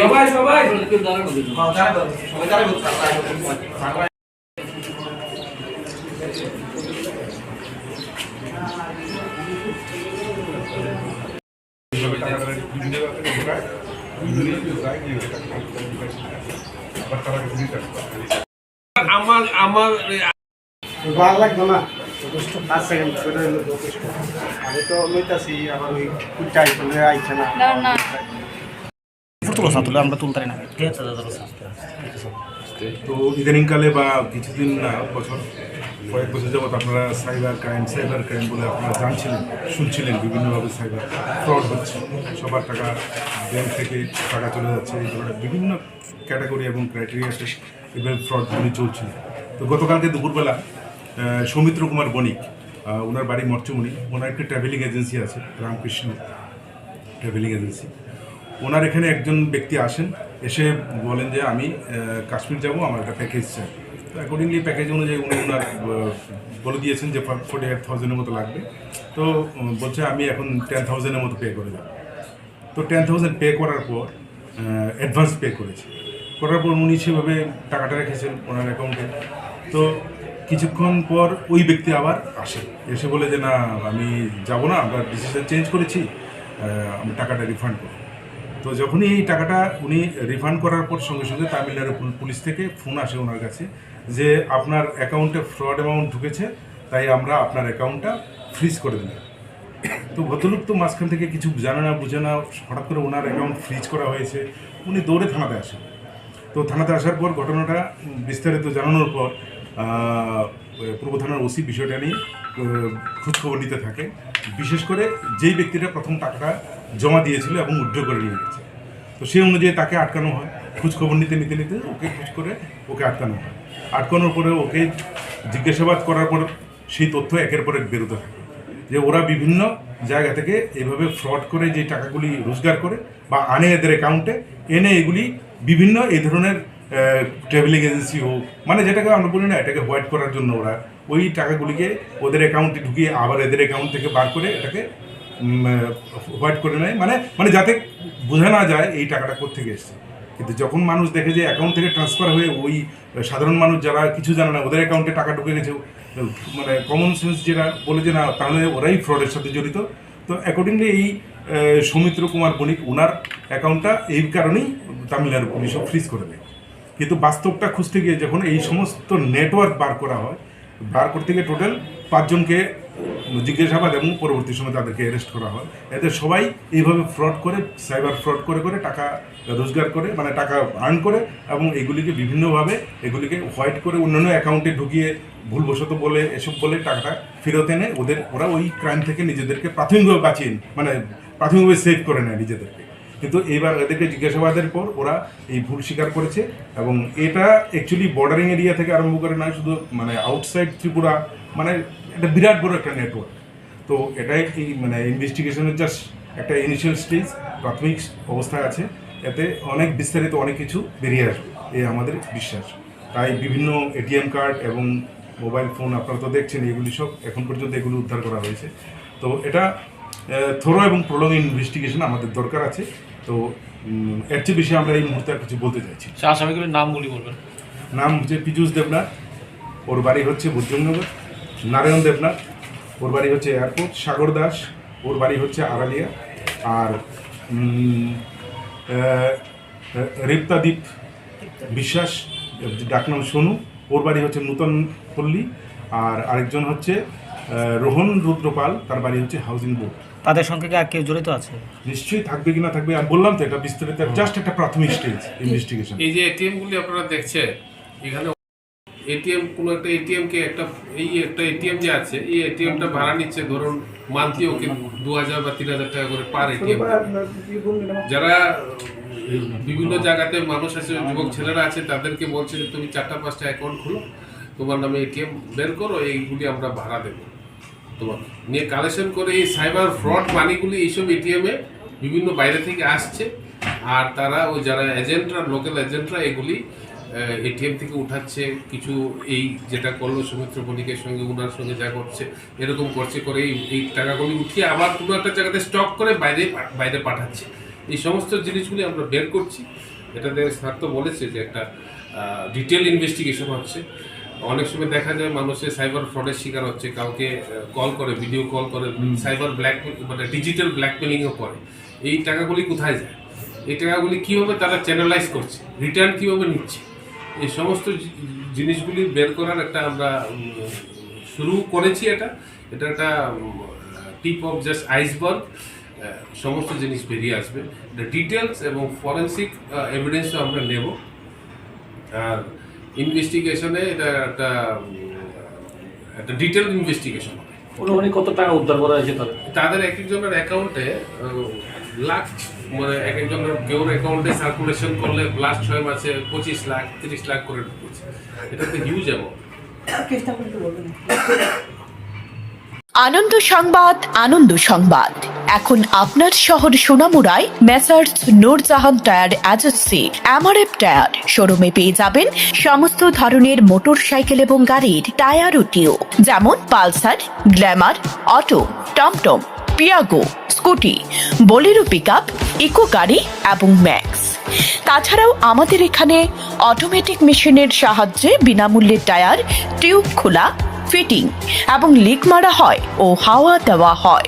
সবাই সবাই এইভাবে টাকাটা বিভিন্ন ব্যাপারে ঢোকায়, বিভিন্ন কিছু যায়, গিয়ে ওটা টাকা আবার তারা ঘুরে যাবে। আমার আমার ভালো আমি তো ওই না আমরা তো ইদানিংকালে বা কিছুদিন না বছর কয়েক বছর আপনারা সাইবার ক্রাইম সাইবার ক্রাইম বলে আপনারা জানছিলেন শুনছিলেন বিভিন্নভাবে সাইবার ফ্রড হচ্ছে সবার টাকা ব্যাংক থেকে টাকা চলে যাচ্ছে এই ধরনের বিভিন্ন ক্যাটাগরি এবং ক্রাইটেরিয়াতে এভাবে ফ্রডগুলি চলছিল তো গতকালকে দুপুরবেলা সৌমিত্র কুমার বণিক ওনার বাড়ি মর্চমণি ওনার একটি ট্রাভেলিং এজেন্সি আছে, রামকৃষ্ণ ট্রাভেলিং এজেন্সি ওনার এখানে একজন ব্যক্তি আসেন, এসে বলেন যে আমি কাশ্মীর যাব, আমার একটা প্যাকেজ চাই। তো অ্যাকর্ডিংলি প্যাকেজ অনুযায়ী উনি ওনার বলে দিয়েছেন যে ফোর্টি এইট থাউজেন্ডের মতো লাগবে। তো বলছে আমি এখন টেন থাউজেন্ডের মতো পে করে দেবো। তো টেন থাউজেন্ড পে করার পর অ্যাডভান্স পে করেছে। করার পর উনি সেভাবে টাকাটা রেখেছেন ওনার অ্যাকাউন্টে তো কিছুক্ষণ পর ওই ব্যক্তি আবার আসে। এসে বলে যে, না, আমি যাব না, আমরা ডিসিশন চেঞ্জ করেছি আমি টাকাটা রিফান্ড করব। তো যখনই এই টাকাটা উনি রিফান্ড করার পর সঙ্গে সঙ্গে তামিলনাড়ু পুলিশ থেকে ফোন আসে ওনার কাছে যে, আপনার অ্যাকাউন্টে ফ্রড অ্যামাউন্ট ঢুকেছে, তাই আমরা আপনার অ্যাকাউন্টটা ফ্রিজ করে দিলাম। তো ভদ্রলোক তো মাঝখান থেকে কিছু জানে না, বুঝে না, হঠাৎ করে ওনার অ্যাকাউন্ট ফ্রিজ করা হয়েছে, উনি দৌড়ে থানাতে আসেন। তো থানাতে আসার পর ঘটনাটা বিস্তারিত জানানোর পর পূর্ব থানার ওসি বিষয়টা নিয়ে খোঁজখবর নিতে থাকে। বিশেষ করে যেই ব্যক্তিটা প্রথম টাকাটা জমা দিয়েছিল এবং উইথড্র করে নিয়ে গেছে। তো সেই অনুযায়ী তাকে আটকানো হয়। খোঁজখবর নিতে নিতে নিতে ওকে খোঁজ করে ওকে আটকানো হয়। আটকানোর পরে ওকে জিজ্ঞাসাবাদ করার পর সেই তথ্য একের পর এক বেরোতে থাকে। যে ওরা বিভিন্ন জায়গা থেকে এইভাবে ফ্রড করে যে টাকাগুলি রোজগার করে বা আনে এদের অ্যাকাউন্টে এনে এগুলি বিভিন্ন এই ধরনের ট্রাভেলিং এজেন্সি হোক মানে যেটাকে আমরা বলি না, এটাকে হোয়াইট করার জন্য ওরা ওই টাকাগুলিকে ওদের অ্যাকাউন্টে ঢুকিয়ে আবার এদের অ্যাকাউন্ট থেকে বার করে এটাকে হোয়াইট করে নেয়। মানে মানে যাতে বোঝা না যায় এই টাকাটা কোথেকে এসছে। কিন্তু যখন মানুষ দেখে যে অ্যাকাউন্ট থেকে ট্রান্সফার হয়ে ওই সাধারণ মানুষ যারা কিছু জানে না, ওদের অ্যাকাউন্টে টাকা ঢুকে গেছে মানে কমন সেন্স যেটা বলে যে না, তাহলে ওরাই ফ্রডের সাথে জড়িত। তো অ্যাকর্ডিংলি এই সৌমিত্র কুমার বণিক ওনার অ্যাকাউন্টটা এই কারণেই তামিলনাড়ু পুলিশও ফ্রিজ করে দেয়। কিন্তু বাস্তবটা খুঁজতে গিয়ে যখন এই সমস্ত নেটওয়ার্ক বার করা হয়, বার করতে গিয়ে টোটাল পাঁচজনকে জিজ্ঞাসাবাদ এবং পরবর্তী সময় তাদেরকে অ্যারেস্ট করা হয়। এদের সবাই এইভাবে ফ্রড করে সাইবার ফ্রড করে করে টাকা রোজগার করে মানে টাকা আর্ন করে এবং এগুলিকে বিভিন্নভাবে এগুলিকে হোয়াইট করে অন্যান্য অ্যাকাউন্টে ঢুকিয়ে ভুলবশত বলে, এসব বলে টাকাটা ফেরত এনে ওদের, ওরা ওই ক্রাইম থেকে নিজেদেরকে প্রাথমিকভাবে বাঁচিয়ে মানে প্রাথমিকভাবে সেভ করে নেয় নিজেদেরকে। কিন্তু এবার এদেরকে জিজ্ঞাসাবাদের পর ওরা এই ভুল স্বীকার করেছে এবং এটা অ্যাকচুয়ালি বর্ডারিং এরিয়া থেকে আরম্ভ করে নয় শুধু মানে আউটসাইড ত্রিপুরা মানে এটা বিরাট বড় একটা নেটওয়ার্ক তো এটাই এই মানে ইনভেস্টিগেশনের জাস্ট একটা ইনিশিয়াল স্টেজ প্রাথমিক অবস্থায় আছে। এতে অনেক বিস্তারিত অনেক কিছু বেরিয়ে আসবে, এই আমাদের বিশ্বাস। তাই বিভিন্ন এটিএম কার্ড এবং মোবাইল ফোন আপনারা তো দেখছেন, এগুলি সব এখন পর্যন্ত এগুলো উদ্ধার করা হয়েছে। তো এটা থরো এবং প্রলং ইনভেস্টিগেশন আমাদের দরকার আছে। তো এর চেয়ে বেশি আমরা এই মুহূর্তে আর কিছু বলতে চাইছি আসামিগুলির নামগুলি বলবেন। নাম হচ্ছে পীযুষ দেবনাথ ওর বাড়ি হচ্ছে বুদ্ধনগর নারায়ণ দেবনাথ ওর বাড়ি হচ্ছে এয়ারপোর্ট। সাগর দাস ওর বাড়ি হচ্ছে আড়ালিয়া। আর রেপ্তাদীপ বিশ্বাস ডাকনাম সোনু ওর বাড়ি হচ্ছে নূতন পল্লী আর আরেকজন হচ্ছে রোহন রুদ্রপাল তার বাড়ি হচ্ছে হাউজিং বোর্ড তাদের সঙ্গে কি আর কেউ জড়িত আছে? নিশ্চয়ই থাকবে কি না থাকবে আর বললাম তো এটা বিস্তারিত জাস্ট একটা প্রাথমিক স্টেজ ইনভেস্টিগেশন এই যে এটিএম গুলি আপনারা দেখছেন এখানে এটিএম কোনো একটা এটিএম কে একটা এই একটা এটিএম যে আছে এই এটিএমটা ভাড়া নিচ্ছে ধরুন মান্থলি ওকে দু হাজার বা তিন হাজার টাকা করে পার এটিএম। যারা বিভিন্ন জায়গাতে মানুষ আছে যুবক ছেলেরা আছে তাদেরকে বলছে যে তুমি চারটা পাঁচটা অ্যাকাউন্ট খুলো তোমার নামে এটিএম বের করো এইগুলি আমরা ভাড়া দেবো। তোমার। নিয়ে কালেকশন করে এই সাইবার ফ্রড মানিগুলি এইসব এটিএমে বিভিন্ন বাইরে থেকে আসছে। আর তারা ওই যারা এজেন্টরা লোকাল এজেন্টরা এগুলি এটিএম থেকে উঠাচ্ছে। কিছু এই যেটা করল সৌমিত্র বণিকের সঙ্গে, উনার সঙ্গে যা করছে এরকম করছে করে এই এই টাকাগুলি উঠিয়ে আবার কোনো একটা জায়গাতে স্টক করে বাইরে বাইরে পাঠাচ্ছে। এই সমস্ত জিনিসগুলি আমরা বের করছি। এটাতে স্যার তো বলেছে যে একটা ডিটেল ইনভেস্টিগেশন হচ্ছে। অনেক সময় দেখা যায় মানুষের সাইবার ফ্রডের শিকার হচ্ছে কাউকে কল করে ভিডিও কল করে সাইবার ব্ল্যাক মানে ডিজিটাল ব্ল্যাকমেলিংও করে এই টাকাগুলি কোথায় যায়? এই টাকাগুলি কীভাবে তারা চ্যানেলাইজ করছে? রিটার্ন কীভাবে নিচ্ছে? এই সমস্ত জিনিসগুলি বের করার একটা আমরা শুরু করেছি এটা। এটা একটা টিপ অফ জাস্ট আইসবার্গ সমস্ত জিনিস বেরিয়ে আসবে। ডিটেলস এবং ফরেন্সিক এভিডেন্সও আমরা নেব। আর ইনভেস্টিগেশনে এটা একটা একটা ডিটেল ইনভেস্টিগেশন হবে। অনুমানিক কত টাকা উদ্ধার করা হয়েছে তাদের? তাদের এক একজনের অ্যাকাউন্টে লাখ মানে এক একজনের কেউর অ্যাকাউন্টে সার্কুলেশন করলে লাস্ট ছয় মাসে পঁচিশ লাখ তিরিশ লাখ করে ঢুকেছে। এটা তো হিউজ অ্যামাউন্ট আনন্দ সংবাদ আনন্দ সংবাদ। এখন আপনার শহর সোনামুড়ায় messrs Noorjahan tyre agency MRF tyre. শোরুমে পেয়ে যাবেন সমস্ত ধরনের মোটর সাইকেল এবং গাড়ির টায়ার ও টিউব যেমন পালসার, গ্ল্যামার, অটো, টমটম, Piaggio, scooty, Bolero pick up Eeco গাড়ি এবং ম্যাক্স। তাছাড়াও আমাদের এখানে অটোমেটিক মেশিনের সাহায্যে বিনামূল্যে টায়ার, টিউব খোলা, ফিটিং এবং লিক মারা হয় ও হাওয়া দেওয়া হয়।